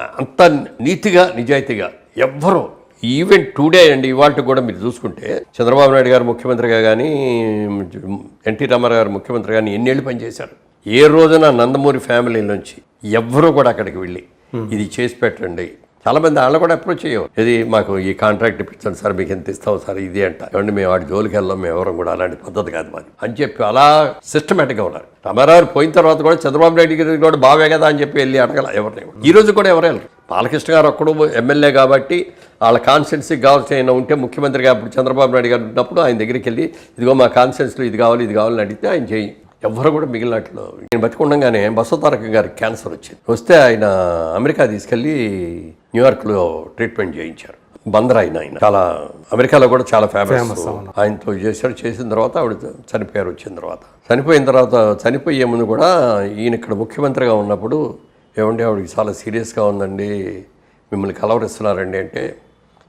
అంత నీతిగా నిజాయితీగా ఎవ్వరూ ఈవెన్ టుడే అండి ఇవాళ కూడా మీరు చూసుకుంటే చంద్రబాబు నాయుడు గారు ముఖ్యమంత్రిగా కానీ ఎన్టీ రామారావు గారు ముఖ్యమంత్రి కానీ ఎన్నేళ్ళు పనిచేశారు. ఏ రోజున నందమూరి ఫ్యామిలీ నుంచి ఎవ్వరూ కూడా అక్కడికి వెళ్ళి ఇది చేసి పెట్టండి చాలామంది వాళ్ళు కూడా అప్రోచ్ చేయవు ఇది మాకు ఈ కాంట్రాక్ట్ ఇప్పించండి సార్ మీకు ఎంత ఇస్తాం సార్ ఇది అంట. ఏమండి మేము వాడి జోలికి వెళ్ళాం మేము ఎవరం కూడా అలాంటి పద్ధతి కాదు మాది అని చెప్పి అలా సిస్టమేటిక్గా ఉన్నారు. రామారావు పోయిన తర్వాత కూడా చంద్రబాబు నాయుడు గారికి కూడా బావే కదా అని చెప్పి వెళ్ళి అడగల ఎవరిని ఈ రోజు కూడా ఎవరు వెళ్ళరు. బాలకృష్ణ గారు ఒక్కడు ఎమ్మెల్యే కాబట్టి వాళ్ళ కాన్స్టిట్యున్సీకి కావాల్సిన ఉంటే ముఖ్యమంత్రిగా అప్పుడు చంద్రబాబు నాయుడు గారు ఉన్నప్పుడు ఆయన దగ్గరికి వెళ్ళి ఇదిగో మా కాన్స్టిట్యున్సీలో ఇది కావాలి ఇది కావాలని అడిగితే ఆయన చేయి. ఎవ్వరు కూడా మిగిలినట్లు. నేను బతికుండగానే బసవతారక గారికి క్యాన్సర్ వచ్చింది. వస్తే ఆయన అమెరికా తీసుకెళ్ళి న్యూయార్క్లో ట్రీట్మెంట్ చేయించారు. బందర్ ఆయన ఆయన. చాలా అమెరికాలో కూడా చాలా ఫేమస్. ఆయనతో చేశాడు. చేసిన తర్వాత ఆవిడ చనిపోయారు వచ్చిన తర్వాత. చనిపోయిన తర్వాత చనిపోయే ముందు కూడా ఈయన ఇక్కడ ముఖ్యమంత్రిగా ఉన్నప్పుడు ఏమండి ఆవిడకి చాలా సీరియస్గా ఉందండి మిమ్మల్ని కలవరిస్తున్నారండి అంటే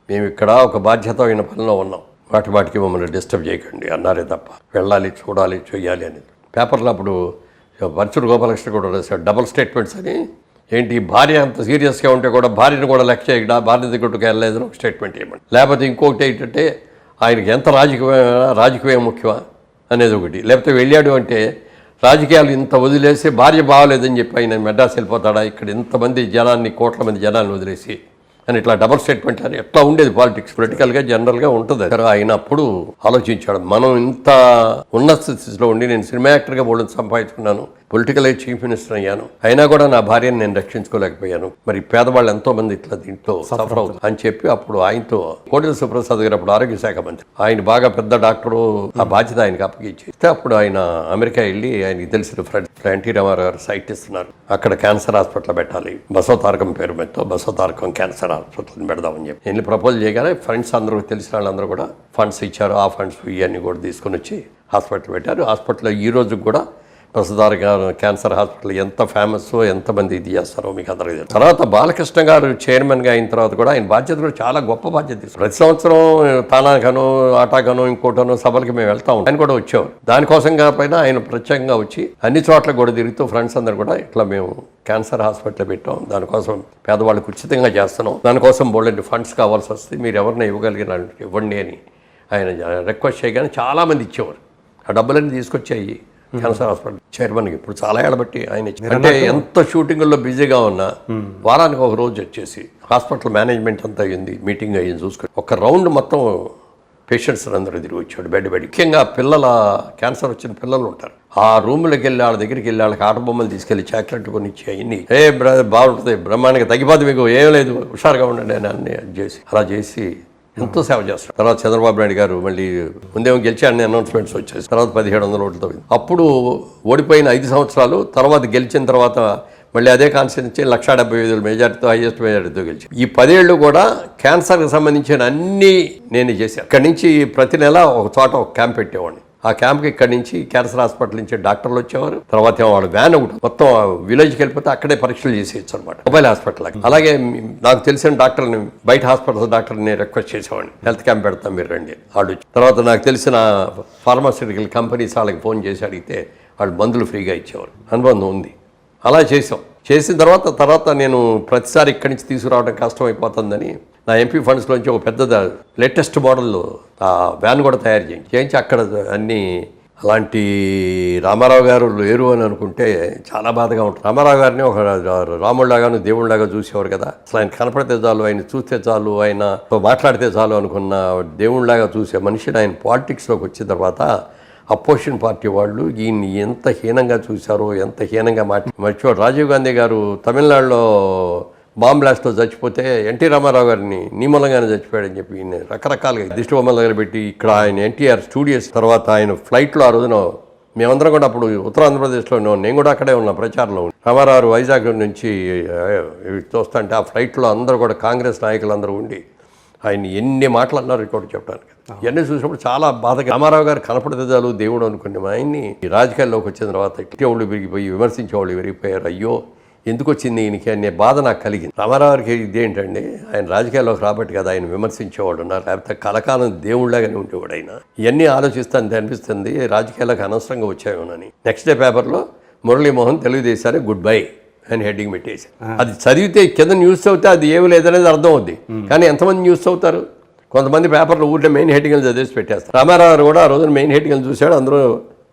మేము ఇక్కడ ఒక బాధ్యతమైన పనిలో ఉన్నాం. వాటి వాటికి మమ్మల్ని డిస్టర్బ్ చేయకండి అన్నారే తప్ప. వెళ్ళాలి చూడాలి చేయాలి అని పేపర్లో అప్పుడు వర్చుడు గోపాలకృష్ణ కూడా రాశాడు. డబుల్ స్టేట్మెంట్స్ అని. ఏంటి భార్య అంత సీరియస్గా ఉంటే కూడా భార్యను కూడా లెక్క చేయకుండా భార్య దగ్గరకు వెళ్ళలేదని ఒక స్టేట్మెంట్ ఇవ్వండి లేకపోతే ఇంకొకటి ఏంటంటే ఆయనకి ఎంత రాజకీయ రాజకీయం ముఖ్యమా అనేది ఒకటి. లేకపోతే వెళ్ళాడు అంటే రాజకీయాలు ఇంత వదిలేసి భార్య బాగలేదని చెప్పి ఆయన మెడ్రాస్ వెళ్ళిపోతాడా? ఇక్కడ ఇంతమంది జనాన్ని కోట్ల మంది జనాన్ని వదిలేసి అని ఇట్లా డబల్ స్టేట్మెంట్ అని ఎట్లా ఉండేది పాలిటిక్స్? పొలిటికల్గా జనరల్గా ఉంటుంది అయినప్పుడు ఆయన అప్పుడు ఆలోచించాడు. మనం ఇంత ఉన్నత స్థితిలో ఉండి నేను సినిమా యాక్టర్గా బోల్డ్ సంపాదించుకున్నాను. పొలిటికల్ చీఫ్ మినిస్టర్ అయ్యాను. అయినా కూడా నా భార్యను నేను రక్షించుకోలేకపోయాను. మరి పేదవాళ్ళు ఎంతో మంది ఇట్లా దీంట్లో సఫర్ అవుతుంది అని చెప్పి అప్పుడు ఆయనతో కోటెల సుప్రసాద్ గారు అప్పుడు ఆరోగ్య శాఖ మంత్రి. ఆయన బాగా పెద్ద డాక్టరు ఆ బాధ్యత ఆయనకి అప్పగించి ఇస్తే అప్పుడు ఆయన అమెరికా వెళ్ళి ఆయనకి తెలిసిన ఫ్రెండ్ ఎన్టీ రామారావు గారు సైట్ ఇస్తున్నారు. అక్కడ క్యాన్సర్ హాస్పిటల్ పెట్టాలి. బసవ తారకం పేరు మీద బసవ తారకం క్యాన్సర్ హాస్పిటల్ పెడదామని చెప్పి. వెళ్ళి ప్రపోజ్ చేయగానే ఫ్రెండ్స్ అందరూ తెలిసిన వాళ్ళందరూ కూడా ఫండ్స్ ఇచ్చారు. ఆ ఫండ్స్ ఇవన్నీ కూడా తీసుకొని వచ్చి హాస్పిటల్ పెట్టారు. హాస్పిటల్లో ఈ రోజు కూడా ప్రస్తుతారు క్యాన్సర్ హాస్పిటల్ ఎంత ఫేమస్ ఎంతమంది ఇది చేస్తారో మీకు అందరికీ తెలుసు. తర్వాత బాలకృష్ణ గారు చైర్మన్గా అయిన తర్వాత కూడా ఆయన బాధ్యత కూడా చాలా గొప్ప బాధ్యత ప్రతి సంవత్సరం తానాకను ఆటాకను ఇంకోటను సభలకి మేము వెళ్తా ఉంటాం. ఆయన కూడా వచ్చేవారు. దానికోసం కాకపోయినా ఆయన ప్రత్యేకంగా వచ్చి అన్ని చోట్ల కూడా తిరుగుతూ ఫ్రెండ్స్ అందరు కూడా ఇట్లా మేము క్యాన్సర్ హాస్పిటల్ పెట్టాం. దానికోసం పేదవాళ్ళకి ఉచితంగా చేస్తున్నాం. దానికోసం బోల్డెంట్ ఫండ్స్ కావాల్సి వస్తే మీరు ఎవరిని ఇవ్వగలిగిన ఇవ్వండి అని ఆయన రిక్వెస్ట్ చేయగానే చాలామంది ఇచ్చేవారు. ఆ డబ్బులన్నీ తీసుకొచ్చాయి క్యాన్సర్ హాస్పిటల్ చైర్మన్కి. ఇప్పుడు చాలా ఏళ్ళబట్టి ఆయన. అంటే ఎంత షూటింగ్లో బిజీగా ఉన్నా వారానికి ఒక రోజు వచ్చేసి హాస్పిటల్ మేనేజ్మెంట్ అంతా అయ్యింది మీటింగ్ అయ్యింది చూసుకొని. ఒక రౌండ్ మొత్తం పేషెంట్స్ అందరూ తిరిగి వచ్చాడు బెడ్ బెడ్. ముఖ్యంగా పిల్లల క్యాన్సర్ వచ్చిన పిల్లలు ఉంటారు. ఆ రూమ్లోకి వెళ్ళి వాళ్ళ దగ్గరికి వెళ్ళి వాళ్ళకి ఆట బొమ్మలు తీసుకెళ్ళి చాక్లెట్ కొని ఇచ్చి అయ్యి ఏ బ్ర బాగుంటుంది బ్రహ్మాండంగా తగ్గిపోతే మీకు ఏం లేదు హుషారుగా ఉండండి అని అన్ని చేసి అలా చేసి ఎంతో సేవ చేస్తారు తర్వాత చంద్రబాబు నాయుడు గారు మళ్ళీ ముందేమో గెలిచాడని అనౌన్స్మెంట్స్ వచ్చేసి తర్వాత పదిహేడు వందల ఓట్లతో అప్పుడు ఓడిపోయిన ఐదు సంవత్సరాలు తర్వాత గెలిచిన తర్వాత మళ్ళీ అదే కాన్స్టిట్యూన్సీ లక్షా డెబ్బై ఐదు మెజార్టీతో హైయెస్ట్ మెజార్టీతో గెలిచి ఈ పదేళ్ళు కూడా క్యాన్సర్కి సంబంధించిన అన్నీ నేను చేశాను. అక్కడి నుంచి ప్రతి నెల ఒక చోట ఒక క్యాంప్ పెట్టేవాడిని. ఆ క్యాంప్కి ఇక్కడి నుంచి క్యాన్సర్ హాస్పిటల్ నుంచి డాక్టర్లు వచ్చేవారు. తర్వాత వాళ్ళ వ్యాన్ ఒకటి మొత్తం విలేజ్కి వెళ్ళిపోతే అక్కడే పరీక్షలు చేసేయచ్చు అనమాట మొబైల్ హాస్పిటల్ అలాగే నాకు తెలిసిన డాక్టర్ని బయట హాస్పిటల్స్ డాక్టర్ని రిక్వెస్ట్ చేసేవాడిని. హెల్త్ క్యాంప్ పెడతాం మీరు రండి వాళ్ళు తర్వాత నాకు తెలిసిన ఫార్మాస్యూటికల్ కంపెనీస్ వాళ్ళకి ఫోన్ చేసి అడిగితే వాళ్ళు మందులు ఫ్రీగా ఇచ్చేవారు. అనుబంధం ఉంది. అలా చేసాం. చేసిన తర్వాత తర్వాత నేను ప్రతిసారి ఇక్కడి నుంచి తీసుకురావడం కష్టం అయిపోతుందని నా ఎంపీ ఫండ్స్లోంచి ఒక పెద్ద లేటెస్ట్ మోడల్ ఆ వ్యాన్ కూడా తయారు చేయించి చేయించి అక్కడ అన్ని అలాంటి రామారావు గారు లేరు అని అనుకుంటే చాలా బాధగా ఉంటుంది. రామారావు గారిని ఒక రాముడిలాగాను దేవుడిలాగా చూసేవారు కదా. అసలు ఆయన కనపడితే చాలు ఆయన చూస్తే చాలు ఆయన మాట్లాడితే చాలు అనుకున్న దేవుడిలాగా చూసే మనిషిని ఆయన పాలిటిక్స్లోకి వచ్చిన తర్వాత అపోజిషన్ పార్టీ వాళ్ళు ఈయన్ని ఎంత హీనంగా చూశారో ఎంత హీనంగా మాట్లాడు మర్చిపో రాజీవ్ గాంధీ గారు తమిళనాడులో బాంబ్లాస్ట్తో చచ్చిపోతే ఎన్టీ రామారావు గారిని నీ చచ్చిపోయాడని చెప్పి ఈయన రకరకాలుగా దిష్టి బొమ్మల దగ్గర పెట్టి ఇక్కడ ఆయన ఎన్టీఆర్ స్టూడియోస్ తర్వాత ఆయన ఫ్లైట్లో ఆ రోజున మేమందరం కూడా అప్పుడు ఉత్తరాంధ్రప్రదేశ్లో ఉన్నాం నేను కూడా అక్కడే ఉన్నా ప్రచారంలో రామారావు వైజాగ్ నుంచి చూస్తుంటే ఆ ఫ్లైట్లో అందరూ కూడా కాంగ్రెస్ నాయకులందరూ ఉండి ఆయన ఎన్ని మాటలు అన్నారు ఇక్కడ చెప్పడానికి. ఇవన్నీ చూసినప్పుడు చాలా బాధగా రామారావు గారు కనపడితే చాలు దేవుడు అనుకునే ఆయన్ని రాజకీయాల్లోకి వచ్చిన తర్వాత ఇట్టేవాళ్ళు విరిగిపోయి విమర్శించేవాళ్ళు విరిగిపోయారు. అయ్యో ఎందుకు వచ్చింది ఈయనకి అనే బాధ నాకు కలిగింది. రామారావు గారికి ఇదేంటండి? ఆయన రాజకీయాల్లోకి రాబట్టి కదా ఆయన విమర్శించేవాడు ఉన్నారు. లేకపోతే కలకాలం దేవుళ్ళగానే ఉండేవాడు ఆయన. ఇవన్నీ ఆలోచిస్తాను అనిపిస్తుంది రాజకీయాలకు అనవసరంగా వచ్చాయోనని. నెక్స్ట్ డే పేపర్లో మురళీమోహన్ తెలుగుదేశానికి గుడ్ బై అని హెడ్డింగ్ పెట్టేసి అది చదివితే కింద న్యూస్ చదివితే అది ఏమి లేదనేది అర్థం అవుద్ది కానీ ఎంతమంది న్యూస్ చదువుతారు కొంతమంది పేపర్లో ఊరిలో మెయిన్ హెడ్డింగ్లు చదివేసి పెట్టేస్తారు. రామారావు కూడా ఆ రోజున మెయిన్ హెడ్డింగ్లు చూశాడు. అందరూ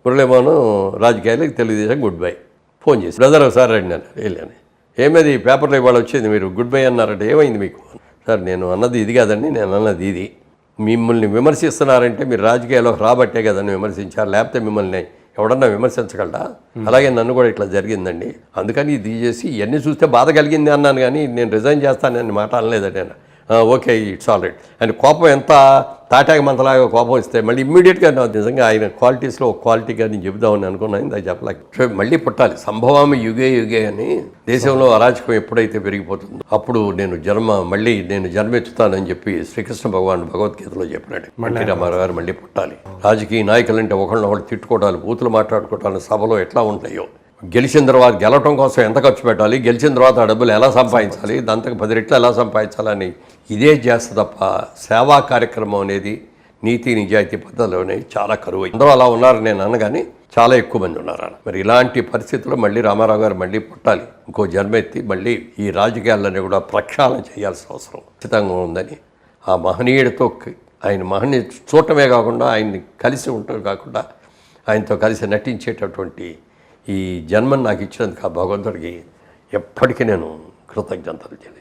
మురళీమోహన్ రాజకీయాలకు తెలుగుదేశం గుడ్ బై ఫోన్ చేసి బ్రదర్ ఒకసారి రండి అని వెళ్ళాను ఏమది పేపర్లో ఇవాళ వచ్చింది మీరు గుడ్ బై అన్నారంటే ఏమైంది మీకు? సార్ నేను అన్నది ఇది కాదండి నేను అన్నది ఇది. మిమ్మల్ని విమర్శిస్తున్నారంటే మీరు రాజకీయాల్లో రాబట్టే కదండి విమర్శించారు లేకపోతే మిమ్మల్ని ఎవడన్నా విమర్శించగలరా అలాగే నన్ను కూడా ఇట్లా జరిగిందండి. అందుకని ఇది చేసి ఇవన్నీ చూస్తే బాధ కలిగింది అన్నాను కానీ నేను రిజైన్ చేస్తానని మాట అనలేదండి నేను "ఆ, ఓకే ఇట్స్ ఆల్ రైట్. ఆయన కోపం ఎంత తాటాక మంతలాగా కోపం ఇస్తే మళ్ళీ ఇమ్మీడియట్గా నిజంగా ఆయన క్వాలిటీస్లో ఒక క్వాలిటీగా నేను చెబుదామని అనుకున్నాను అది చెప్పలేక మళ్ళీ పుట్టాలి. సంభవామి యుగే యుగే అని దేశంలో అరాచకం ఎప్పుడైతే పెరిగిపోతుందో అప్పుడు నేను జన్మ మళ్ళీ నేను జన్మెత్తుతానని చెప్పి శ్రీకృష్ణ భగవాన్ భగవద్గీతలో చెప్పినాడు మళ్ళీ రామారావు గారు మళ్ళీ పుట్టాలి. రాజకీయ నాయకులంటే ఒకళ్ళనొకళ్ళు తిట్టుకోవడాలు బూతులు మాట్లాడుకోవడాలు సభలో ఎట్లా ఉంటాయో. గెలిచిన తర్వాత గెలవటం కోసం ఎంత ఖర్చు పెట్టాలి? గెలిచిన తర్వాత ఆ డబ్బులు ఎలా సంపాదించాలి? దాంతకు పది రెట్లు ఎలా సంపాదించాలని ఇదే చేస్తా తప్ప సేవా కార్యక్రమం అనేది నీతి నిజాయితీ పద్ధతిలోనే చాలా కరువు అందరూ అలా ఉన్నారు నేను అనగానే చాలా ఎక్కువ మంది ఉన్నారు. మరి ఇలాంటి పరిస్థితుల్లో మళ్ళీ రామారావు గారు మళ్ళీ పుట్టాలి. ఇంకో జన్మెత్తి మళ్ళీ ఈ రాజకీయాలని కూడా ప్రక్షాళన చేయాల్సిన అవసరం ఖచ్చితంగా ఉందని ఆ మహనీయుడితో ఆయన మహనీయ చూడటమే కాకుండా ఆయన్ని కలిసి ఉండటం కాకుండా ఆయనతో కలిసి నటించేటటువంటి ఈ జన్మను నాకు ఇచ్చినందుకు ఆ భగవంతుడికి ఎప్పటికీ నేను కృతజ్ఞతలు తెలియజేస్తాను